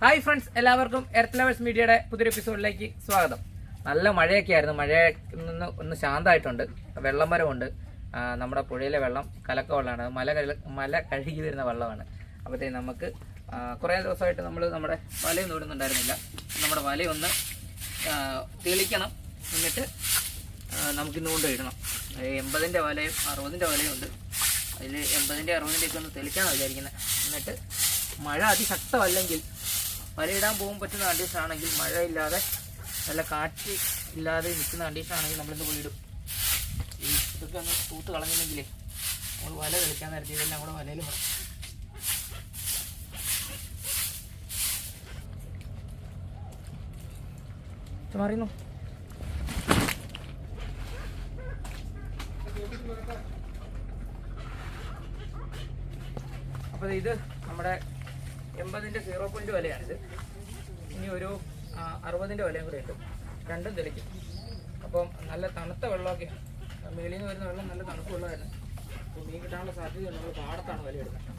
Hi friends എല്ലാവർക്കും earth lovers മീഡിയയുടെ പുതിയൊരു എപ്പിസോഡിലേക്ക് സ്വാഗതം. നല്ല മഴയൊക്കെ ആയിരുന്നു. മഴ നിന്ന് ഒന്ന് ശാന്തമായിട്ടുണ്ട്. വെള്ളം വരവുണ്ട് ആ, നമ്മുടെ പുഴയിലെ വെള്ളം കലക്ക വെള്ളമാണ്. മല കല മല കഴുകി വരുന്ന വെള്ളമാണ്. അപ്പോഴത്തേക്ക് നമുക്ക് കുറേ ദിവസമായിട്ട് നമ്മൾ നമ്മുടെ വലയൊന്നും ഇടുന്നുണ്ടായിരുന്നില്ല. നമ്മുടെ വലയൊന്ന് തെളിക്കണം. എന്നിട്ട് നമുക്കിന്ന് കൊണ്ടുപോയിടണം എൺപതിന്റെ വലയും അറുപതിന്റെ വലയും ഉണ്ട്. അതിൽ എൺപതിന്റെ അറുപതിന്റെയൊക്കെ ഒന്ന് തെളിക്കാനാണ് വിചാരിക്കുന്നത് എന്നിട്ട് മഴ അതിശക്തമല്ലെങ്കിൽ വലയിടാൻ പോകാൻ പറ്റുന്ന കണ്ടീഷൻ ആണെങ്കിൽ മഴ ഇല്ലാതെ നല്ല കാറ്റ് ഇല്ലാതെ നിൽക്കുന്ന കണ്ടീഷൻ ആണെങ്കിൽ നമ്മളിന്ന് പോയിടും ഈ ഇതൊക്കെ ഒന്ന് തൂത്ത് കളഞ്ഞില്ലെങ്കിലേ നമ്മൾ വല കളിക്കാൻ നേരത്തെ ഇതെല്ലാം കൂടെ വലയിൽ വേണം മാറിയുന്നു അപ്പോൾ ഇത് നമ്മുടെ എൺപതിന്റെ സീറോ പോയിന്റ് വിലയാണിത്. ഇനി ഒരു അറുപതിന്റെ വിലയും കൂടെ ഉണ്ട് രണ്ടും തെളിക്കും. അപ്പം നല്ല തണുത്ത വെള്ളമൊക്കെയാണ്. മേളിൽ നിന്ന് വരുന്ന വെള്ളം നല്ല തണുപ്പ് വെള്ളമായിരുന്നു. അപ്പോൾ മീൻ കിട്ടാനുള്ള സാധ്യത നമ്മൾ പാടത്താണ് വില എടുക്കുന്നത്.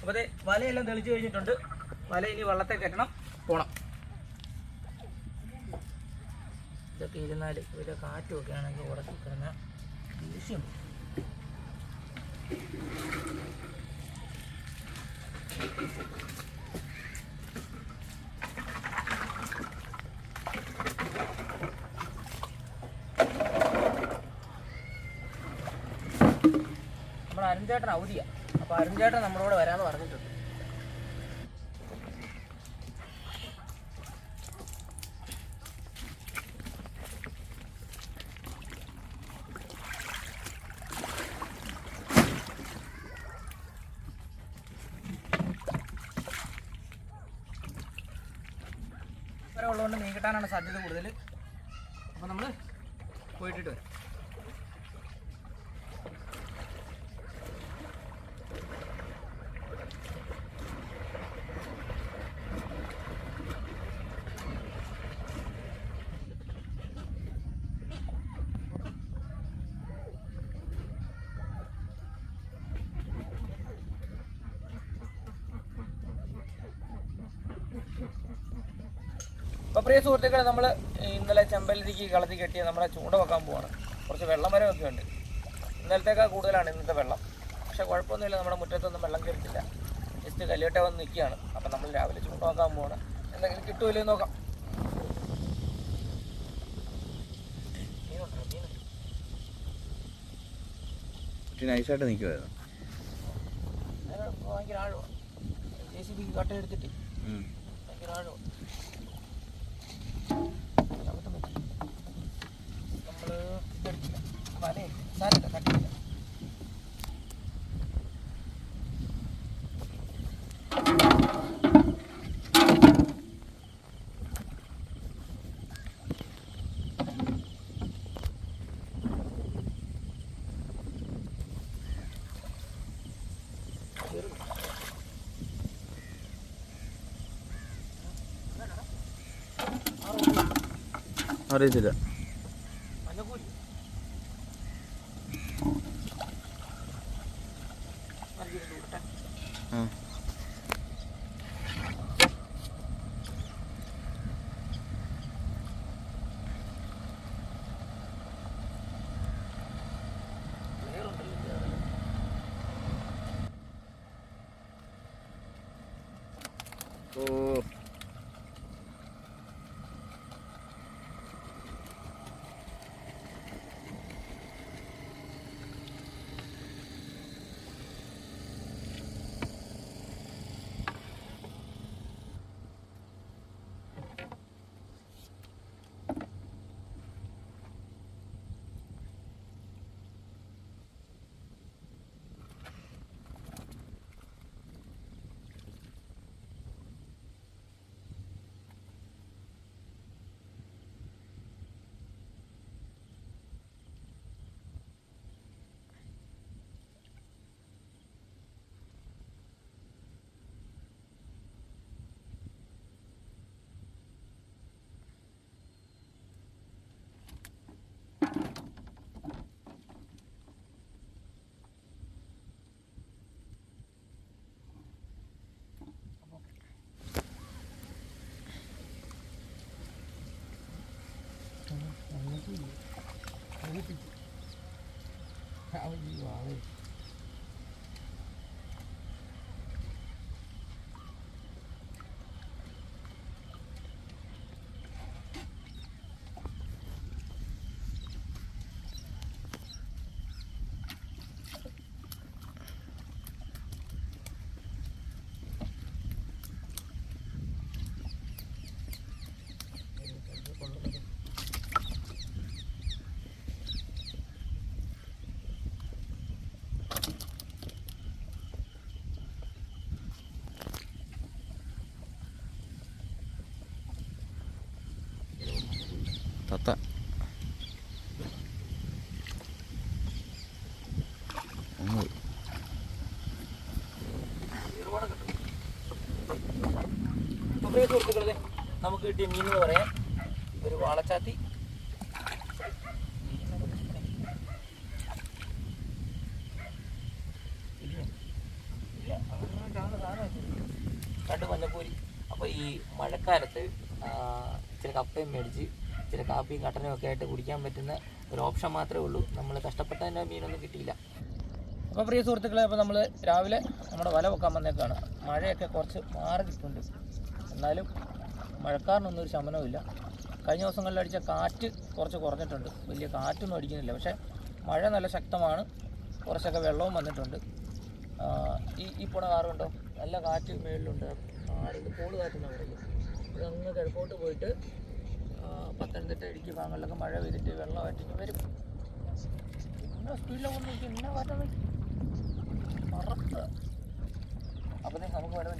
അപ്പോൾ അതെ വലയെല്ലാം തെളിച്ച് കഴിഞ്ഞിട്ടുണ്ട്. വല ഇനി വള്ളത്തെ കെട്ടണം പോണം. ഇതൊക്കെ ഇരുന്നാൽ ഇവിടെ കാറ്റുമൊക്കെ ആണെങ്കിൽ ഉറക്കി കിടന്ന ദേഷ്യം അരുൺ അരുൺചേട്ടൻ അവധിയാണ് അപ്പോൾ അരുൺചേട്ടൻ നമ്മളോട് വരാന്ന് പറഞ്ഞിട്ടുണ്ട്. ഉള്ളതുകൊണ്ട് മീൻ കിട്ടാനാണ് സാധ്യത കൂടുതൽ അപ്പോൾ നമ്മൾ പോയിട്ടിട്ട് വരാം. പ്രിയ സുഹൃത്തുക്കളെ നമ്മൾ ഇന്നലെ ചെമ്പലരിക്ക് കളത്തി കെട്ടിയ നമ്മളെ ചൂണ്ട വെക്കാൻ പോവാണ്. കുറച്ച് വെള്ളം വരവൊക്കെ ഉണ്ട്. ഇന്നലത്തേക്കാൾ കൂടുതലാണ് ഇന്നത്തെ വെള്ളം. പക്ഷെ കുഴപ്പമൊന്നുമില്ല. നമ്മുടെ മുറ്റത്തൊന്നും വെള്ളം കയറിയിട്ടില്ല. ജസ്റ്റ് കല്ലിട്ട വന്ന് നിൽക്കുകയാണ്. അപ്പം നമ്മൾ രാവിലെ ചൂണ്ട വെക്കാൻ പോവാണ്. എന്തെങ്കിലും കിട്ടുമല്ലോ നോക്കാം. നൈസായിട്ട് നിൽക്കുമായിരുന്നു ഭയങ്കര ആഴമാണ്. ജെ സി ബി കട്ട എടുത്തിട്ട് ഭയങ്കര ആഴമാണ്. Thank you. അറിയത്തില്ല. ആ. തത്ത അങ്ങ് പോയി. പ്രിയ സുഹൃത്തുക്കളെ നമുക്ക് കിട്ടിയ മീൻ എന്ന് പറയാം. ഒരു വാളച്ചാത്തി. രണ്ട് മഞ്ഞപ്പൂരി. അപ്പോൾ ഈ മഴക്കാലത്ത് ഇച്ചിരി കപ്പയും മേടിച്ച് ഇച്ചിരി കാപ്പിയും കട്ടനും ഒക്കെ ആയിട്ട് കുടിക്കാൻ പറ്റുന്ന ഒരു ഓപ്ഷൻ മാത്രമേ ഉള്ളൂ. നമ്മൾ കഷ്ടപ്പെട്ട കഷ്ടപ്പെട്ടതിന്റെ മീനൊന്നും കിട്ടിയില്ല. അപ്പോൾ പ്രിയ സുഹൃത്തുക്കളെ അപ്പോൾ നമ്മൾ രാവിലെ നമ്മുടെ വല വെക്കാൻ വന്നേക്കാണ്. മഴയൊക്കെ കുറച്ച് മാറി നിൽക്കുന്നുണ്ട്. എന്നാലും മഴക്കാരനൊന്നും ഒരു ശമനവുമില്ല കഴിഞ്ഞ ദിവസങ്ങളിൽ അടിച്ച കാറ്റ് കുറച്ച് കുറഞ്ഞിട്ടുണ്ട്. വലിയ കാറ്റൊന്നും അടിക്കുന്നില്ല. പക്ഷേ മഴ നല്ല ശക്തമാണ്. കുറച്ചൊക്കെ വെള്ളവും വന്നിട്ടുണ്ട്. ഈ ഈ പോണ കാറുണ്ടോ നല്ല കാറ്റ് മേളിലുണ്ട്. ആടിന്റെ കോൾ കാറ്റെന്ന് പറയുന്നത് അങ്ങ് കിഴക്കോട്ട് പോയിട്ട് പത്തനംതിട്ട ഇടുക്കി ഭാഗങ്ങളിലൊക്കെ മഴ പെയ്തിട്ട് വെള്ളമായിട്ട് ഇങ്ങനെ വരും. ഇന്ന സ്പീഡിലൊക്കെ നോക്കി ഇന്ന കാറ്റാ മറക്കുക നമുക്ക് വേണം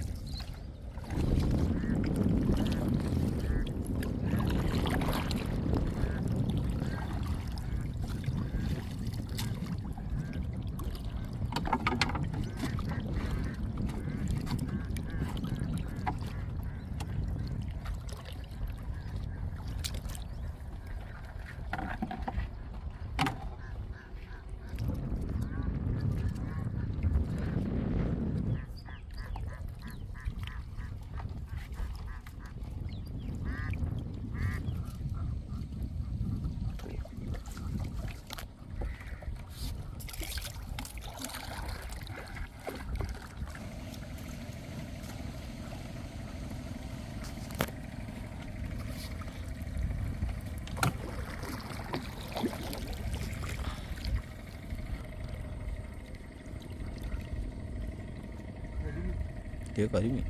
ദേ കരിമീൻ.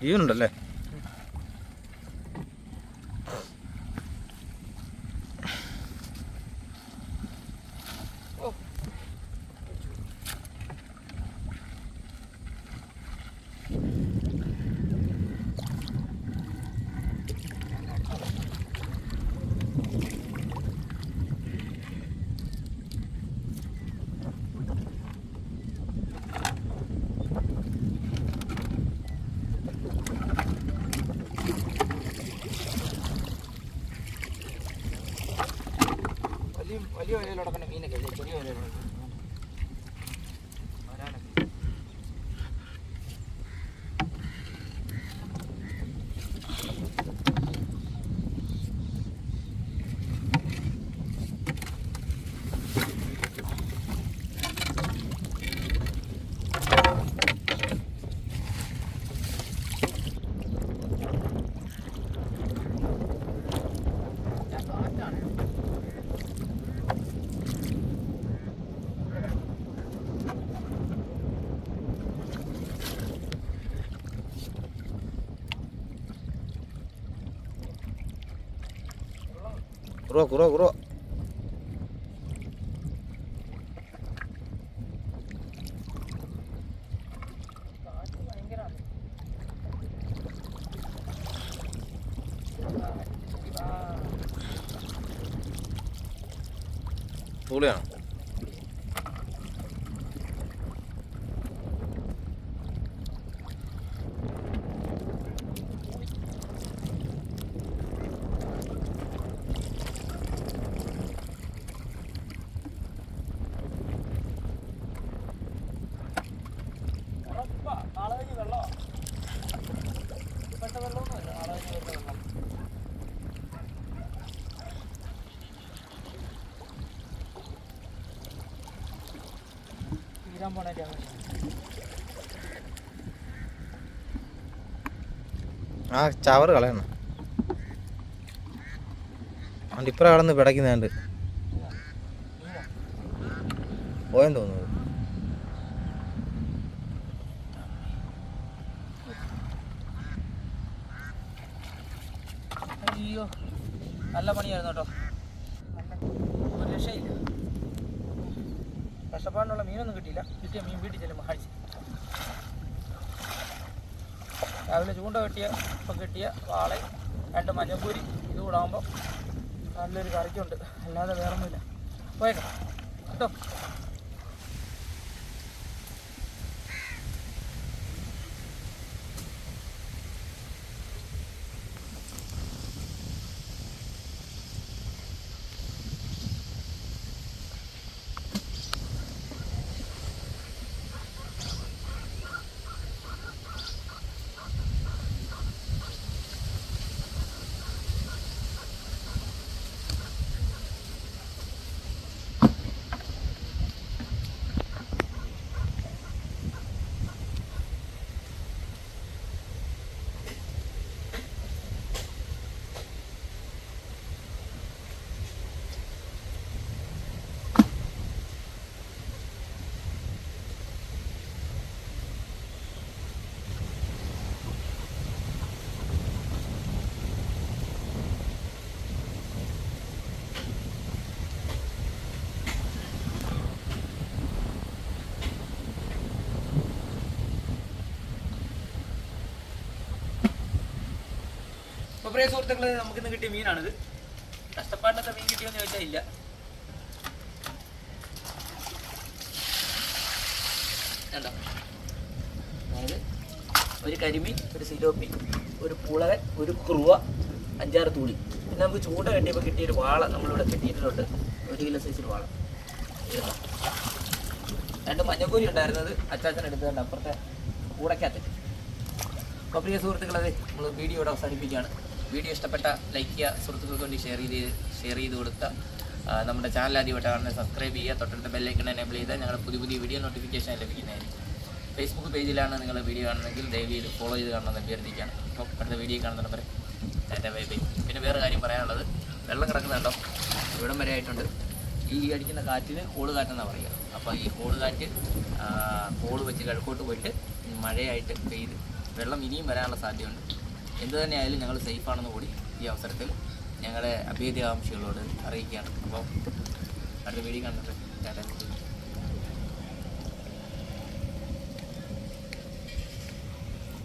ജീവനുണ്ടല്ലേ വലിയ വലിയ വലയിൽ കിടക്കുന്ന മീനൊക്കെ ചെറിയ വലയിൽ കുറോ കുറോ കുറോ കാറ്റ് ഭയങ്കരമാണ് തീരാൻ പോണേറ്റാണ് ആ ചവറ് കളയണം. അതുകൊണ്ട് ഇപ്പറ കടന്ന് പിടയ്ക്കുന്നുണ്ട് പോയെന്ന് തോന്നുന്നത് അയ്യോ നല്ല പണിയായിരുന്നു കേട്ടോ. ഒരു രക്ഷയില്ല. കഷ്ടപ്പാടിനുള്ള മീനൊന്നും കിട്ടിയില്ല. കിട്ടിയ മീൻ വീട്ടിൽ ചെല്ലുമ്പോൾ മഹാഴ്ച രാവിലെ ചൂണ്ട കെട്ടിയ ഇപ്പം കിട്ടിയ വാള രണ്ട് മഞ്ഞപ്പൂരി ഇത് കൂടാകുമ്പോൾ നല്ലൊരു കറിക്കുണ്ട്. അല്ലാതെ വേറൊന്നുമില്ല. പോയേക്കാം. കേട്ടോ? അപ്പോൾ പ്രിയ സുഹൃത്തുക്കളെ നമുക്കിന്ന് കിട്ടിയ മീനാണിത്. കഷ്ടപ്പാടിനൊക്കെ മീൻ കിട്ടിയോന്ന് ചോദിച്ചാൽ ഇല്ല. കണ്ടോ? അതായത് ഒരു കരിമീൻ ഒരു സിലോപ്പി ഒരു പുളകൻ ഒരു ക്രുവ അഞ്ചാറ് തൂളി പിന്നെ നമുക്ക് ചൂട കെട്ടിയപ്പോൾ കിട്ടിയൊരു വാള നമ്മളിവിടെ കെട്ടിയിട്ടുണ്ട് ഒരു കിലോ സൈസിൽ വാള? രണ്ട് മഞ്ഞക്കൂരി ഉണ്ടായിരുന്നത് അച്ചാച്ചൻ എടുത്തുകൊണ്ട് അപ്പുറത്തെ കൂടക്കകത്ത്. അപ്പോൾ പ്രിയ സുഹൃത്തുക്കളെ നമ്മൾ വീഡിയോ ഇവിടെ അവസാനിപ്പിക്കുകയാണ്. വീഡിയോ ഇഷ്ടപ്പെട്ട ലൈക്ക് ചെയ്യുക സുഹൃത്തുക്കൾക്ക് വേണ്ടി ഷെയർ ചെയ്ത് ഷെയർ ചെയ്ത് കൊടുക്കുക. നമ്മുടെ ചാനൽ ആദ്യമായിട്ട് കാണുന്നത് സബ്സ്ക്രൈബ് ചെയ്യുക തൊട്ടടുത്ത ബെല്ലൈക്കൺ എനേബിൾ ചെയ്താൽ ഞങ്ങളുടെ പുതിയ പുതിയ വീഡിയോ നോട്ടിഫിക്കേഷൻ ലഭിക്കുന്നതായിരിക്കും. ഫേസ്ബുക്ക് പേജിലാണ് നിങ്ങൾ വീഡിയോ കാണുന്നതെങ്കിൽ ദയവ് ഫോളോ ചെയ്ത് കാണണമെന്ന് അഭ്യർത്ഥിക്കുകയാണ്. അപ്പോൾ അടുത്ത വീഡിയോ കാണുന്ന നമ്പർ എന്റെ ബൈ ബൈ. പിന്നെ വേറെ കാര്യം പറയാനുള്ളത് വെള്ളം കിടക്കുന്നുണ്ടോ? ഇവിടം വരെ ആയിട്ടുണ്ട്. ഈ അടിക്കുന്ന കാറ്റിന് കോൾ കാറ്റെന്നാണ് പറയുക. അപ്പോൾ ഈ കോൾ കാറ്റ് കോൾ വെച്ച് കിഴക്കോട്ട് പോയിട്ട് മഴയായിട്ട് പെയ്ത് വെള്ളം ഇനിയും വരാനുള്ള സാധ്യതയുണ്ട്. എന്ത് തന്നെയായാലും ഞങ്ങൾ സേഫാണെന്ന് കൂടി ഈ അവസരത്തിൽ ഞങ്ങളുടെ അഭേദ്യാകാംക്ഷികളോട് അറിയിക്കുകയാണ്. അപ്പോൾ അടുത്ത വീഡിയോ ടാറ്റാ